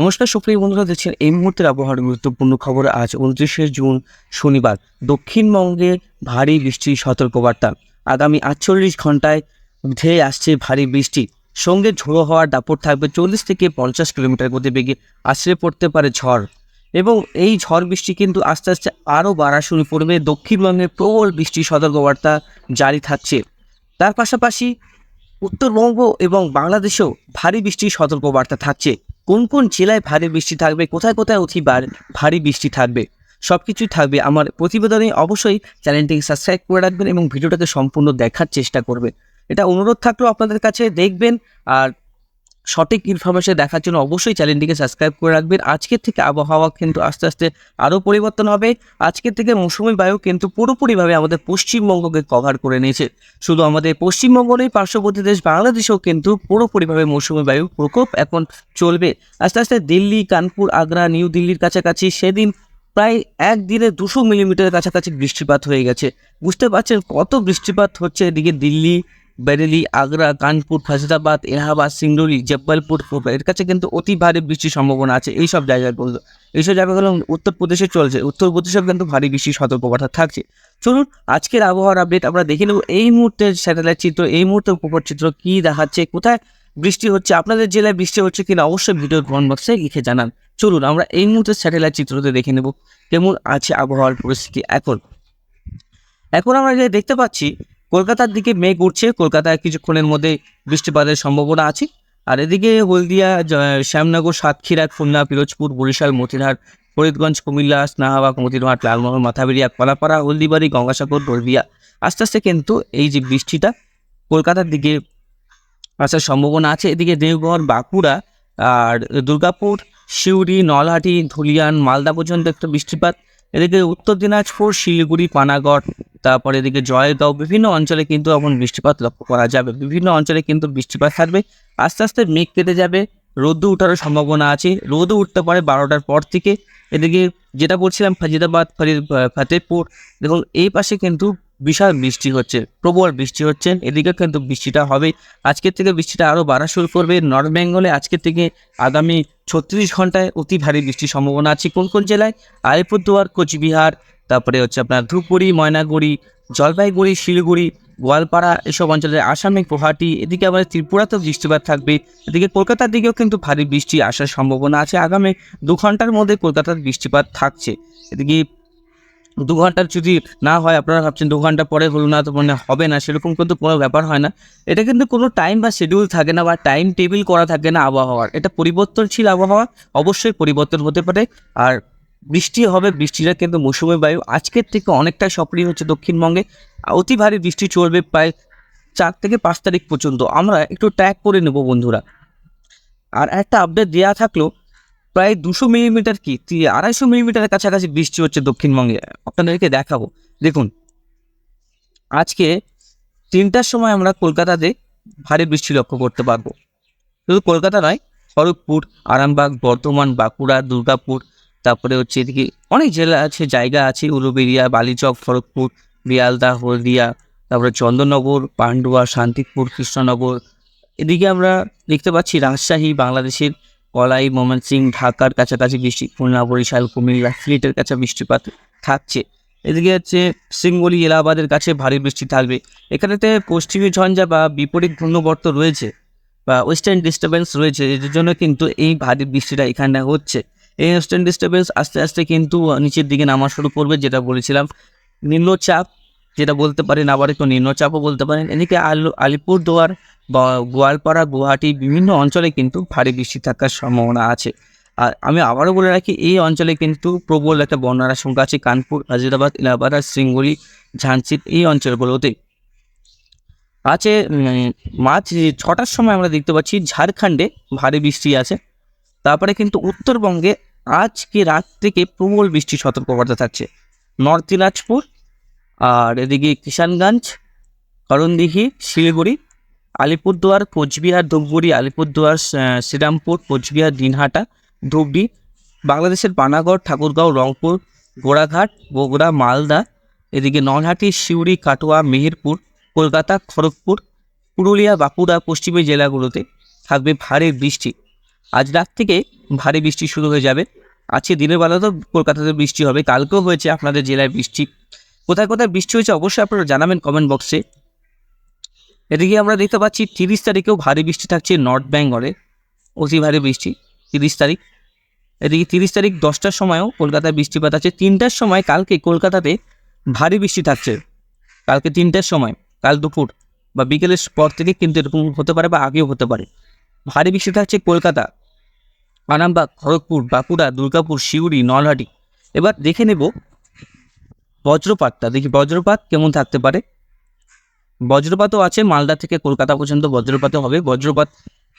নমস্কার, সুপ্রিয় বন্ধুরা, দেখছেন এই মুহূর্তের আবহাওয়ার গুরুত্বপূর্ণ খবর। আজ উনত্রিশে জুন, শনিবার। দক্ষিণবঙ্গে ভারী বৃষ্টির সতর্কবার্তা। আগামী আটচল্লিশ ঘন্টায় ধেয়ে আসছে ভারী বৃষ্টি। সঙ্গে ঝোড়ো হওয়ার দাপট থাকবে চল্লিশ থেকে পঞ্চাশ কিলোমিটার গতিবেগে। আশ্রয় পড়তে পারে ঝড়। এবং এই ঝড় বৃষ্টি কিন্তু আস্তে আস্তে আরও বাড়া শুরু করবে। দক্ষিণবঙ্গে প্রবল বৃষ্টির সতর্কবার্তা জারি থাকছে। তার পাশাপাশি উত্তরবঙ্গ এবং বাংলাদেশেও ভারী বৃষ্টির সতর্কবার্তা থাকছে। কোন কোন জেলায় ভারী বৃষ্টি থাকবে, কোথায় কোথায় অতিবার ভারী বৃষ্টি থাকবে সব কিছুই থাকবে আমার প্রতিবেদনে। অবশ্যই চ্যানেলটিকে সাবস্ক্রাইব করে রাখবেন এবং ভিডিওটাকে সম্পূর্ণ দেখার চেষ্টা করবেন। এটা অনুরোধ থাকলেও আপনাদের কাছে দেখবেন, আর সঠিক ইনফরমেশন দেখার জন্য অবশ্যই চ্যানেলটিকে সাবস্ক্রাইব করে রাখবেন। আজকের থেকে আবহাওয়া কিন্তু আস্তে আস্তে আরও পরিবর্তন হবে। আজকের থেকে মৌসুমি বায়ু কিন্তু পুরোপুরিভাবে আমাদের পশ্চিমবঙ্গকে কভার করে নিয়েছে। শুধু আমাদের পশ্চিমবঙ্গ নেই পার্শ্ববর্তী দেশ বাংলাদেশেও কিন্তু পুরোপুরিভাবে মৌসুমি বায়ু প্রকোপ এখন চলবে। আস্তে আস্তে দিল্লি, কানপুর, আগ্রা, নিউ দিল্লির কাছাকাছি সেদিন প্রায় একদিনে দুশো মিলিমিটারের কাছাকাছি বৃষ্টিপাত হয়ে গেছে। বুঝতে পারছেন কত বৃষ্টিপাত হচ্ছে? এদিকে দিল্লি বেরেলি, আগ্রা, কানপুর ফাজিদাবাদ এলাহাবাদ সিংডুরি জব্বলপুর এর কাছে কিন্তু অতি ভারী বৃষ্টির সম্ভাবনা আছে এই সব জায়গায় বলতো এইসব জায়গাগুলো উত্তরপ্রদেশে চলছে। উত্তরপ্রদেশেও কিন্তু ভারী বৃষ্টির সতর্কবার্তা থাকছে। চলুন, আজকের আবহাওয়ার আপডেট আমরা দেখে নেব। এই মুহূর্তে স্যাটেলাইট চিত্র, এই মুহূর্তে উপর চিত্র কী দেখাচ্ছে, কোথায় বৃষ্টি হচ্ছে, আপনাদের জেলায় বৃষ্টি হচ্ছে কিনা অবশ্যই ভিডিও কমেন্ট বক্সে লিখে জানান। চলুন, আমরা এই মুহূর্তে স্যাটেলাইট চিত্রতে দেখে নেব কেমন আছে আবহাওয়ার পরিস্থিতি এখন। এখন আমরা যে দেখতে পাচ্ছি কলকাতার দিকে মেঘ উঠছে। কলকাতায় কিছুক্ষণের মধ্যে বৃষ্টিপাতের সম্ভাবনা আছে। আর এদিকে হলদিয়া শ্যামনগর, সাতক্ষীরা, খুলনা, পিরোজপুর, বরিশাল, মতিরহাট, ফরিদগঞ্জ, কুমিল্লা, স্নাহাবাগ, মতিরহাট, লালমোহন, মাথাবেরিয়া, কলাপাড়া, হলদিবাড়ি, গঙ্গাসাগর দলদিয়া আস্তে আস্তে কিন্তু এই যে বৃষ্টিটা কলকাতার দিকে আসার সম্ভাবনা আছে। এদিকে দেওঘর, বাঁকুড়া আর দুর্গাপুর, সিউড়ি, নলহাটি, ধুলিয়ান, মালদা পর্যন্ত একটা বৃষ্টিপাত। এদিকে উত্তর দিনাজপুর, শিলিগুড়ি, পানাগড়, তারপরে এদিকে জয়গাঁও, বিভিন্ন অঞ্চলে কিন্তু এখন বৃষ্টিপাত লক্ষ্য করা যাবে। বিভিন্ন অঞ্চলে কিন্তু বৃষ্টিপাত থাকবে। আস্তে আস্তে মেঘ কেটে যাবে। রোদও উঠারও সম্ভাবনা আছে। রোদও উঠতে পারে বারোটার পর থেকে। এদিকে যেটা বলছিলাম, ফাজিদাবাদ, ফরিদ ফতেহপুর দেখুন এই পাশে কিন্তু বিশাল বৃষ্টি হচ্ছে, প্রবল বৃষ্টি হচ্ছে, এদিকে কিন্তু বৃষ্টিটা হবে আজকের থেকে বৃষ্টিটা আরও বাড়া শুরু করবে নর্থ বেঙ্গলে। আজকের থেকে আগামী ছত্রিশ ঘন্টায় অতি ভারী বৃষ্টির সম্ভাবনা আছে কোন কোন জেলায়? আলিপুরদুয়ার, কোচবিহার, তারপরে হচ্ছে আপনার ধূপগুড়ি, ময়নাগুড়ি, জলপাইগুড়ি, শিলিগুড়ি, গোয়ালপাড়া এসব অঞ্চলে আসামে গুয়াহাটি, এদিকে আমাদের ত্রিপুরাতেও বৃষ্টিপাত থাকবে। এদিকে কলকাতার দিকেও কিন্তু ভারী বৃষ্টি আসার সম্ভাবনা আছে। আগামী দু ঘণ্টার মধ্যে কলকাতার বৃষ্টিপাত থাকছে। এদিকে দু ঘণ্টার যদি না হয়, আপনারা ভাবছেন দু ঘণ্টা পরে হলো না, তো মানে হবে না, সেরকম কিন্তু কোনো ব্যাপার হয় না। এটা কিন্তু কোনো টাইম বা শিডিউল থাকে না বা টাইম টেবিল করা থাকে না আবহাওয়ার। এটা পরিবর্তনশীল আবহাওয়া, অবশ্যই পরিবর্তন হতে পারে। আর বৃষ্টি হবে, বৃষ্টিটা কিন্তু মৌসুমী বায়ু। আজকের থেকে অনেকটা সক্রিয় হচ্ছে দক্ষিণবঙ্গে। অতি ভারী বৃষ্টি চলবে প্রায় চার থেকে পাঁচ তারিখ পর্যন্ত। আমরা একটু ট্র্যাক করে নেব বন্ধুরা। আর একটা আপডেট দেওয়া থাকল প্রায় দুশো মিলিমিটার কি? আড়াইশো মিলিমিটারের কাছাকাছি বৃষ্টি হচ্ছে দক্ষিণবঙ্গে। আপনাদেরকে দেখাবো। দেখুন, আজকে তিনটার সময় আমরা কলকাতাতে ভারী বৃষ্টি লক্ষ্য করতে পারব। শুধু কলকাতা নয়, খড়গপুর, আরামবাগ, বর্ধমান, বাঁকুড়া, দুর্গাপুর, তারপরে হচ্ছে এদিকে অনেক জেলা আছে, জায়গা আছে উলুবেরিয়া বালিচক, খড়গপুর, বিয়ালদা, হলদিয়া, তারপরে চন্দননগর, পান্ডুয়া, শান্তিপুর, কৃষ্ণনগর। এদিকে আমরা দেখতে পাচ্ছি রাজশাহী, বাংলাদেশের কলাই ময়মনসিং ঢাকার কাছাকাছি বৃষ্টি, খুলনা, বরিশাল, কুমিল্লা, সিলেটের কাছে বৃষ্টিপাত থাকছে। এদিকে হচ্ছে সিঙ্গলি এলাহাবাদের কাছে ভারী বৃষ্টি থাকবে। এখানেতে পশ্চিমী ঝঞ্ঝা বা বিপরীত ঘূর্ণবর্ত রয়েছে বা ওয়েস্টার্ন ডিস্টারবেন্স রয়েছে এর জন্য কিন্তু এই ভারী বৃষ্টিটা এখানে হচ্ছে। এই ওয়েস্টার্ন ডিস্টারবেন্স আস্তে আস্তে কিন্তু নিচের দিকে নামা শুরু করবে, যেটা বলেছিলাম। নিম্নচাপ যেটা বলতে পারেন, আবার একটু নিম্নচাপও বলতে পারেন। এদিকে আলু, আলিপুরদুয়ার বা গোয়ালপাড়া, গুয়াহাটি বিভিন্ন অঞ্চলে কিন্তু ভারী বৃষ্টি থাকার সম্ভাবনা আছে। আর আমি আবারও বলে রাখি, এই অঞ্চলে কিন্তু প্রবল একটা বন্যার আশঙ্কা আছে কানপুর হাজিরাবাদ এলাহাবাদ আর সিঙ্গুরি ঝাঁসি এই অঞ্চলগুলোতে। আছে মাঝ ছটার সময় আমরা দেখতে পাচ্ছি ঝাড়খণ্ডে ভারী বৃষ্টি আছে। তারপরে কিন্তু উত্তরবঙ্গে আজকে রাত থেকে প্রবল বৃষ্টির সতর্কবার্তা থাকছে। নর্থ দিনাজপুর আর এদিকে কিষানগঞ্জ, করণদিঘি, শিলিগুড়ি, আলিপুরদুয়ার, কোচবিহার, ধূপগুড়ি, আলিপুরদুয়ার শ্রীরামপুর, কোচবিহার, দিনহাটা ধুবড়ি বাংলাদেশের পানাগড় ঠাকুরগাঁও, রংপুর, গোড়াঘাট, বগুড়া, মালদা, এদিকে নলহাটি, সিউড়ি, কাটোয়া, মেহেরপুর, কলকাতা, খড়গপুর, পুরুলিয়া, বাঁকুড়া, পশ্চিমী জেলাগুলোতে থাকবে ভারী বৃষ্টি। আজ রাত থেকে ভারী বৃষ্টি শুরু হয়ে যাবে। আজকে দিনের বেলা তো কলকাতাতে বৃষ্টি হবে। কালকেও হয়েছে আপনাদের জেলায় বৃষ্টি। কোথায় কোথায় বৃষ্টি হয়েছে অবশ্যই আপনারা জানাবেন কমেন্ট বক্সে এদিকে আমরা দেখতে পাচ্ছি তিরিশ তারিখেও ভারী বৃষ্টি থাকছে নর্থ বেঙ্গলে অতি ভারী বৃষ্টি, তিরিশ তারিখ। এদিকে তিরিশ তারিখ দশটার সময়ও কলকাতায় বৃষ্টিপাত আছে। তিনটার সময় কালকে কলকাতাতে ভারী বৃষ্টি থাকছে। কালকে তিনটার সময়, কাল দুপুর বা বিকেলের পর থেকে কিন্তু এরকম হতে পারে বা আগেও হতে পারে। ভারী বৃষ্টি থাকছে কলকাতা, আরামবাগ, খড়গপুর, বাঁকুড়া, দুর্গাপুর সিউড়ি নলহাটি। এবার দেখে নেব বজ্রপাতটা, দেখি বজ্রপাত কেমন থাকতে পারে? বজ্রপাতও আছে, মালদা থেকে কলকাতা পর্যন্ত বজ্রপাতও হবে, বজ্রপাত,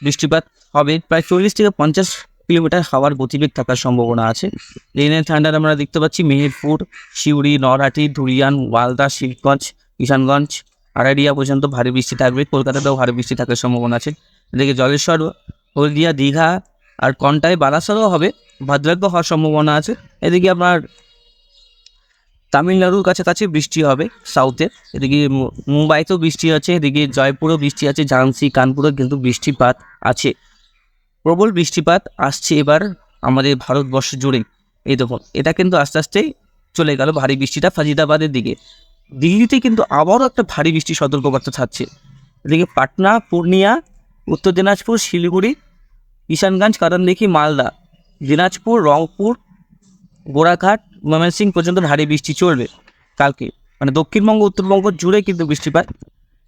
বৃষ্টিপাত হবে, প্রায় চল্লিশ থেকে পঞ্চাশ কিলোমিটার হাওয়ার গতিবেগ থাকার সম্ভাবনা আছে। রেনের ঠান্ডার আমরা দেখতে পাচ্ছি, মেহেরপুর, সিউড়ি, নরহাটি, ধুলিয়ান, ওয়ালদা, শিবগঞ্জ, কিষানগঞ্জ, আড়াইডিয়া পর্যন্ত ভারী বৃষ্টি থাকবে, কলকাতাতেও ভারী বৃষ্টি থাকার সম্ভাবনা আছে। এদিকে জলেশ্বর, হলদিয়া, দীঘা আর কন্টায় বালাসরও হবে ভদ্রাগ্য হওয়ার সম্ভাবনা আছে। এদিকে আপনার তামিলনাড়ুর কাছাকাছি বৃষ্টি হবে সাউথে এদিকে মুম্বাইতেও বৃষ্টি আছে, এদিকে জয়পুরেও বৃষ্টি আছে, ঝান্সি, কানপুরেও কিন্তু বৃষ্টিপাত আছে। প্রবল বৃষ্টিপাত আসছে এবার আমাদের ভারতবর্ষ জুড়ে। এই দেখুন, এটা কিন্তু আস্তে আস্তে চলে গেল ভারী বৃষ্টিটা ফাজিদাবাদের দিকে। দিল্লিতে কিন্তু আবারও একটা ভারী বৃষ্টি সতর্কবার্তা থাকছে। এদিকে পাটনা, পূর্ণিয়া, উত্তর দিনাজপুর, শিলিগুড়ি কিষানগঞ্জ কারণদেখি মালদা, দিনাজপুর, রংপুর, গোড়াঘাট ময়মনসিংহ পর্যন্ত ভারী বৃষ্টি চলবে কালকে। মানে দক্ষিণবঙ্গ, উত্তরবঙ্গ জুড়ে কিন্তু বৃষ্টিপাত।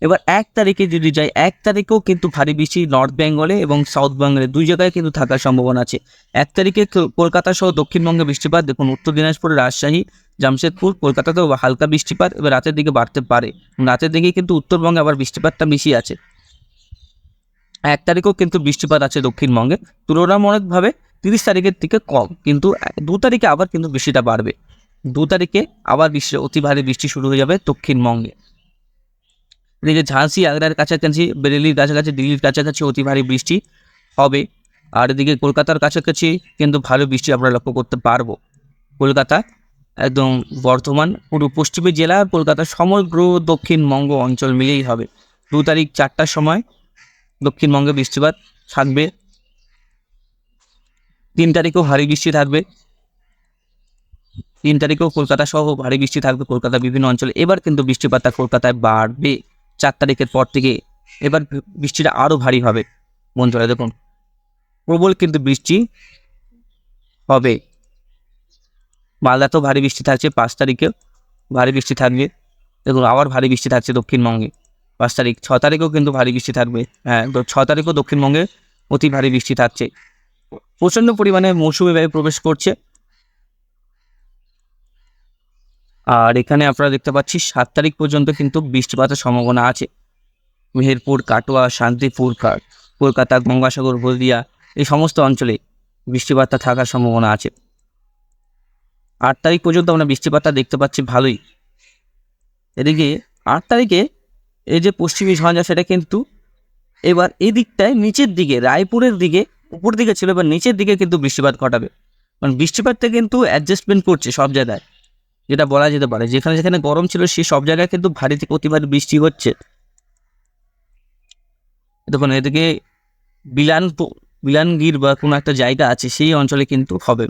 এবার এক তারিখে যদি যাই, এক তারিখেও কিন্তু ভারী বৃষ্টি নর্থ বেঙ্গলে এবং সাউথ বেঙ্গলে দুই জায়গায় কিন্তু থাকার সম্ভাবনা আছে। এক তারিখে কলকাতা সহ দক্ষিণবঙ্গে বৃষ্টিপাত, দেখুন উত্তর দিনাজপুর, রাজশাহী, জামশেদপুর, কলকাতাতেও হালকা বৃষ্টিপাত, এবার রাতের দিকে বাড়তে পারে। রাতের দিকে কিন্তু উত্তরবঙ্গে আবার বৃষ্টিপাতটা বেশি আছে। এক তারিখেও কিন্তু বৃষ্টিপাত আছে দক্ষিণবঙ্গে। তুলনামূলকভাবে তিরিশ তারিখের থেকে কম, কিন্তু দু তারিখে আবার কিন্তু বৃষ্টিটা বাড়বে। দু তারিখে আবার বৃষ্টি, অতি ভারী বৃষ্টি শুরু হয়ে যাবে দক্ষিণবঙ্গে। এদিকে ঝাঁসি, আগ্রার কাছাকাছি, বেরেলির কাছাকাছি, দিল্লির কাছাকাছি অতি ভারী বৃষ্টি হবে। আর এদিকে কলকাতার কাছাকাছি কিন্তু ভালো বৃষ্টি আমরা লক্ষ্য করতে পারব। কলকাতা একদম বর্ধমান, পুরো পশ্চিমী জেলা আর কলকাতার সমগ্র দক্ষিণবঙ্গ অঞ্চল মিলেই হবে। দু তারিখ চারটার সময় দক্ষিণবঙ্গে বৃষ্টিপাত থাকবে। তিন তারিখেও ভারী বৃষ্টি থাকবে। তিন তারিখেও কলকাতা সহ ভারী বৃষ্টি থাকবে, কলকাতার বিভিন্ন অঞ্চলে। এবার কিন্তু বৃষ্টিপাতটা কলকাতায় বাড়বে। চার তারিখের পর থেকে এবার বৃষ্টিটা আরও ভারী হবে। বন্ধুরা, দেখুন, প্রবল কিন্তু বৃষ্টি হবে। মালদাতেও ভারী বৃষ্টি থাকছে পাঁচ তারিখেও ভারী বৃষ্টি থাকবে। দেখুন, আবার ভারী বৃষ্টি থাকছে দক্ষিণবঙ্গে পাঁচ তারিখ। ছ তারিখেও কিন্তু ভারী বৃষ্টি থাকবে। হ্যাঁ ছ তারিখও দক্ষিণবঙ্গে অতি ভারী বৃষ্টি থাকছে। প্রচণ্ড পরিমাণে মৌসুমি বায়ু প্রবেশ করছে। আর এখানে আপনারা দেখতে পাচ্ছি, সাত তারিখ পর্যন্ত কিন্তু বৃষ্টিপাতের সম্ভাবনা আছে। মেহেরপুর, কাটোয়া, শান্তিপুর কলকাতা, গঙ্গাসাগর, হলদিয়া, এই সমস্ত অঞ্চলে বৃষ্টিপাতটা থাকার সম্ভাবনা আছে। আট তারিখ পর্যন্ত আমরা বৃষ্টিপাতটা দেখতে পাচ্ছি ভালোই। এদিকে আট তারিখে এই যে পশ্চিমী ঝঞ্ঝা, সেটা কিন্তু এবার এই দিকটায় নিচের দিকে, রায়পুরের দিকে উপর দিকে ছিল এবার নিচের দিকে কিন্তু বৃষ্টিপাত ঘটাবে। কারণ বৃষ্টিপাতটা কিন্তু অ্যাডজাস্টমেন্ট করছে সব জায়গায়। যেটা বলা যেতে পারে, যেখানে যেখানে গরম ছিল সে সব জায়গায় কিন্তু ভারী থেকে বৃষ্টি হচ্ছে। দেখুন, এদিকে বিলান বিলানগির বা কোনো একটা জায়গা আছে, সেই অঞ্চলে কিন্তু হবে।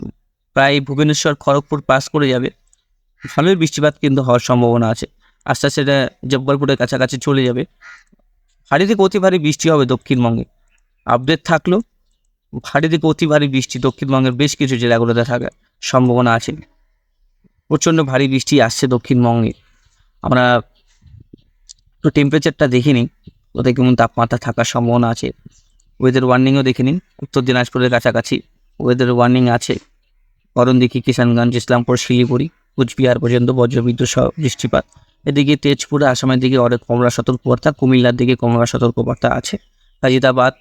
প্রায় ভুবনেশ্বর, খড়গপুর পাস করে যাবে। ভালোই বৃষ্টিপাত কিন্তু হওয়ার সম্ভাবনা আছে। আস্তে আস্তে এটা জব্বলপুরের কাছাকাছি চলে যাবে। ভারী থেকে অতি ভারী বৃষ্টি হবে দক্ষিণবঙ্গে। আপডেট থাকল। ভারী থেকে অতি ভারী বৃষ্টি, দক্ষিণবঙ্গের বেশ কিছু জেলাগুলোতে থাকার সম্ভাবনা আছে। প্রচণ্ড ভারী বৃষ্টি আসছে দক্ষিণবঙ্গে। আমরা একটু টেম্পারেচারটা দেখে নিই ওদের কেমন তাপমাত্রা থাকার সম্ভাবনা আছে। ওয়েদার ওয়ার্নিংও দেখে নিন, উত্তর দিনাজপুরের কাছাকাছি ওয়েদার ওয়ার্নিং আছে। করণদিঘি কিষানগঞ্জ, ইসলামপুর, শিলিগুড়ি, কুচবিহার পর্যন্ত বজ্রবিদ্যুৎ সহ বৃষ্টিপাত। এদিকে তেজপুরে, আসামের দিকে অনেক কমলা সতর্কবার্তা, কুমিল্লার দিকে কমলা সতর্কবার্তা আছে। ফাজিদাবাদ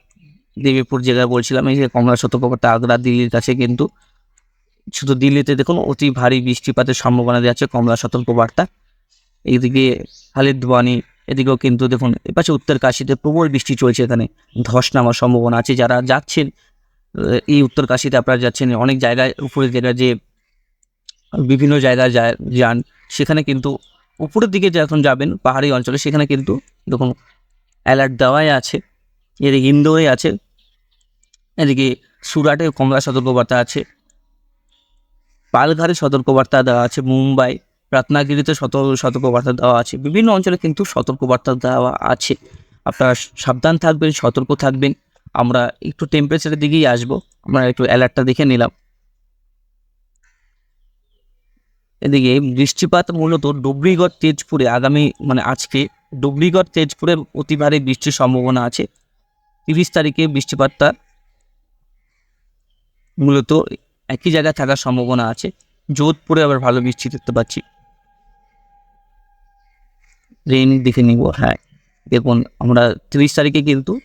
দেবীপুর জেলায় বলছিলাম, এই যে কমলা সতর্কবার্তা আগ্রা দিল্লির কাছে কিন্তু শুধু দিল্লিতে দেখুন অতি ভারী বৃষ্টিপাতের সম্ভাবনা দেওয়া আছে কমলা সতর্কবার্তা এইদিকে হালিদওয়ানি এদিকেও কিন্তু দেখুন এপাশে উত্তর কাশিতে প্রবল বৃষ্টি চলছে এখানে, ধস নামার সম্ভাবনা আছে। যারা যাচ্ছেন এই উত্তর কাশিতে আপনারা যাচ্ছেন, অনেক জায়গায়, উপরের জায়গায় যে বিভিন্ন জায়গায় যান, সেখানে কিন্তু উপরের দিকে যখন যাবেন পাহাড়ি অঞ্চলে, সেখানে কিন্তু দেখুন অ্যালার্ট দেওয়াই আছে। এদিকে ইন্দোরে আছে এদিকে সুরাটে কমলা সতর্কবার্তা আছে পালঘারে সতর্কবার্তা দেওয়া আছে, মুম্বাই, রত্নাগিরিতে সত, সতর্কবার্তা দেওয়া আছে, বিভিন্ন অঞ্চলে কিন্তু সতর্কবার্তা দেওয়া আছে। আপনারা সাবধান থাকবেন, সতর্ক থাকবেন। আমরা একটু টেম্পারেচারের দিকেই আসব, আমরা একটু অ্যালার্টটা দেখে নিলাম। এদিকে বৃষ্টিপাত মূলত ডুবরিগড়, তেজপুরে আগামী মানে আজকে ডুবরিগড়, তেজপুরে অতি ভারী বৃষ্টির সম্ভাবনা আছে। তিরিশ তারিখে বৃষ্টিপাতটা মূলত একই জায়গায় থাকার সম্ভাবনা আছে। যোধপুরে আবার ভালো বৃষ্টি দেখতে পাচ্ছি। রেন দেখে নিব হ্যাঁ। দেখুন, আমরা তিরিশ তারিখে কিন্তু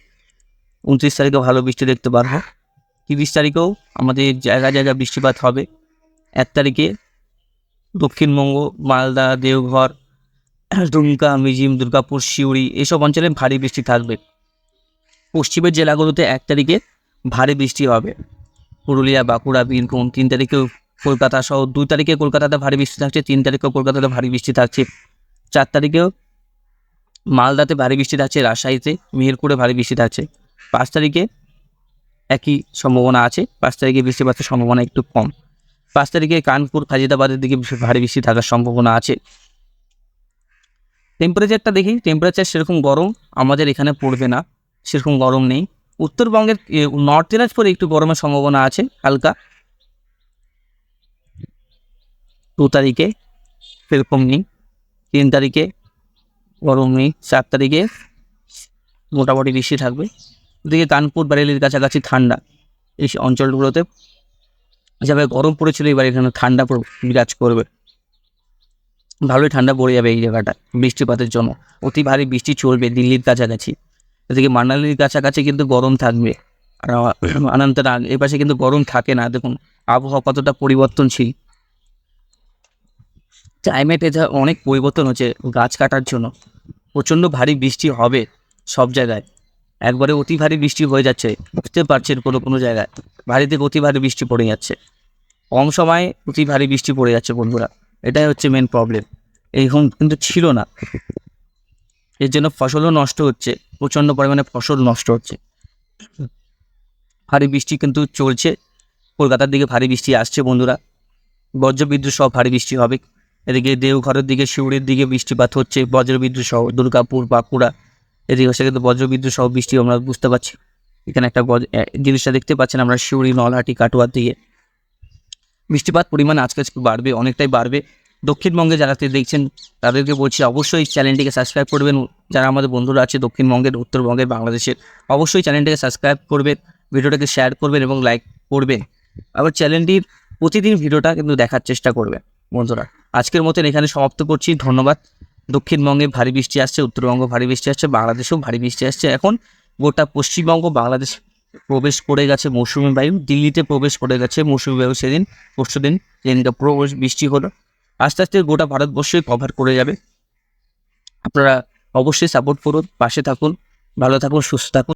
উনত্রিশ তারিখে ভালো বৃষ্টি দেখতে পারব। তিরিশ তারিখেও আমাদের জায়গায় জায়গায় বৃষ্টিপাত হবে। এক তারিখে দক্ষিণবঙ্গ, মালদা, দেওঘর, দুমকা মিজিম দুর্গাপুর, সিউড়ি এসব অঞ্চলে ভারী বৃষ্টি থাকবে। পশ্চিমের জেলাগুলোতে এক তারিখে ভারী বৃষ্টি হবে। পুরুলিয়া, বাঁকুড়া, বীরভূম তিন তারিখেও কলকাতা সহ দুই তারিখে কলকাতাতে ভারী বৃষ্টি থাকছে, তিন তারিখেও কলকাতাতে ভারী বৃষ্টি থাকছে। চার তারিখেও মালদাতে ভারী বৃষ্টি থাকছে, রাজশাহীতে মেহেরপুরে ভারী বৃষ্টি থাকছে। পাঁচ তারিখে একই সম্ভাবনা আছে, পাঁচ তারিখে বৃষ্টিপাতের সম্ভাবনা একটু কম। পাঁচ তারিখে কানপুর ফাজিদাবাদের দিকে ভারী বৃষ্টি থাকার সম্ভাবনা আছে। টেম্পারেচারটা দেখি টেম্পারেচার সেরকম গরম আমাদের এখানে পড়বে না, সেরকম গরম নেই। উত্তরবঙ্গের নর্থ দিনাজপুরে একটু গরমের সম্ভাবনা আছে, হালকা। দু তারিখে সেরকম নেই, তিন তারিখে গরম নেই, চার তারিখে মোটামুটি বৃষ্টি থাকবে। ওদিকে কানপুর, বারেলির কাছাকাছি ঠান্ডা, এই অঞ্চলগুলোতে। যেভাবে গরম পড়েছিল এবার, এখানে ঠান্ডা বিরাজ করবে। ভালোই ঠান্ডা পড়ে যাবে এই জায়গাটা বৃষ্টিপাতের জন্য। অতি ভারী বৃষ্টি চলবে দিল্লির কাছাকাছি। এদিকে মানালির কাছাকাছি কিন্তু গরম থাকবে। আর আনন্তনাগ এ পাশে কিন্তু গরম থাকে না। দেখুন, আবহাওয়া কতটা পরিবর্তনশীল। ক্লাইমেটে যা অনেক পরিবর্তন হচ্ছে গাছ কাটার জন্য। প্রচণ্ড ভারী বৃষ্টি হবে সব জায়গায়। একবারে অতি ভারী বৃষ্টি হয়ে যাচ্ছে, বুঝতে পারছেন কোনো কোনো জায়গায়। ভারী থেকে অতি ভারী বৃষ্টি পড়ে যাচ্ছে। কম সময়ে অতি ভারী বৃষ্টি পড়ে যাচ্ছে বন্ধুরা। এটাই হচ্ছে মেন প্রবলেম এইরকম কিন্তু ছিল না। এর জন্য ফসলও নষ্ট হচ্ছে, প্রচণ্ড পরিমাণে ফসল নষ্ট হচ্ছে। ভারী বৃষ্টি কিন্তু চলছে, কলকাতার দিকে ভারী বৃষ্টি আসছে বন্ধুরা। বজ্রবিদ্যুৎ সহ ভারী বৃষ্টি হবে, এদিকে দেওঘরের দিকে শিউড়ির দিকে বৃষ্টিপাত হচ্ছে, বজ্রবিদ্যুৎ সহ দুর্গাপুর, বাঁকুড়া, এদিকে হচ্ছে কিন্তু বজ্রবিদ্যুৎ সহ বৃষ্টি আমরা বুঝতে পারছি। এখানে একটা জিনিসটা দেখতে পাচ্ছেন আমরা শিউড়ি নলহাটি কাটোয়ার দিকে বৃষ্টিপাত পরিমাণ আজকে বাড়বে, অনেকটাই বাড়বে। দক্ষিণবঙ্গে যারা দেখছেন, তাদেরকে বলছি অবশ্যই চ্যানেলটিকে সাবস্ক্রাইব করবেন। যারা আমাদের বন্ধুরা আছে দক্ষিণবঙ্গের, উত্তরবঙ্গের, বাংলাদেশের, অবশ্যই চ্যানেলটিকে সাবস্ক্রাইব করবেন, ভিডিওটাকে শেয়ার করবেন এবং লাইক করবেন। আবার চ্যানেলটির প্রতিদিন ভিডিওটা কিন্তু দেখার চেষ্টা করবেন, বন্ধুরা। আজকের মতন এখানে সমাপ্ত করছি, ধন্যবাদ। দক্ষিণবঙ্গে ভারী বৃষ্টি আসছে, উত্তরবঙ্গ ভারী বৃষ্টি আসছে, বাংলাদেশেও ভারী বৃষ্টি আসছে। এখন গোটা পশ্চিমবঙ্গ, বাংলাদেশ প্রবেশ করে গেছে মৌসুমি বায়ু, দিল্লিতে প্রবেশ করে গেছে মৌসুমি বায়ু সেদিন পরশু দিন যেদিনটা প্রবেশ বৃষ্টি হলো। আস্তে আস্তে গোটা ভারতবর্ষই কভার করে যাবে। আপনারা অবশ্যই সাপোর্ট করুন, পাশে থাকুন, ভালো থাকুন, সুস্থ থাকুন।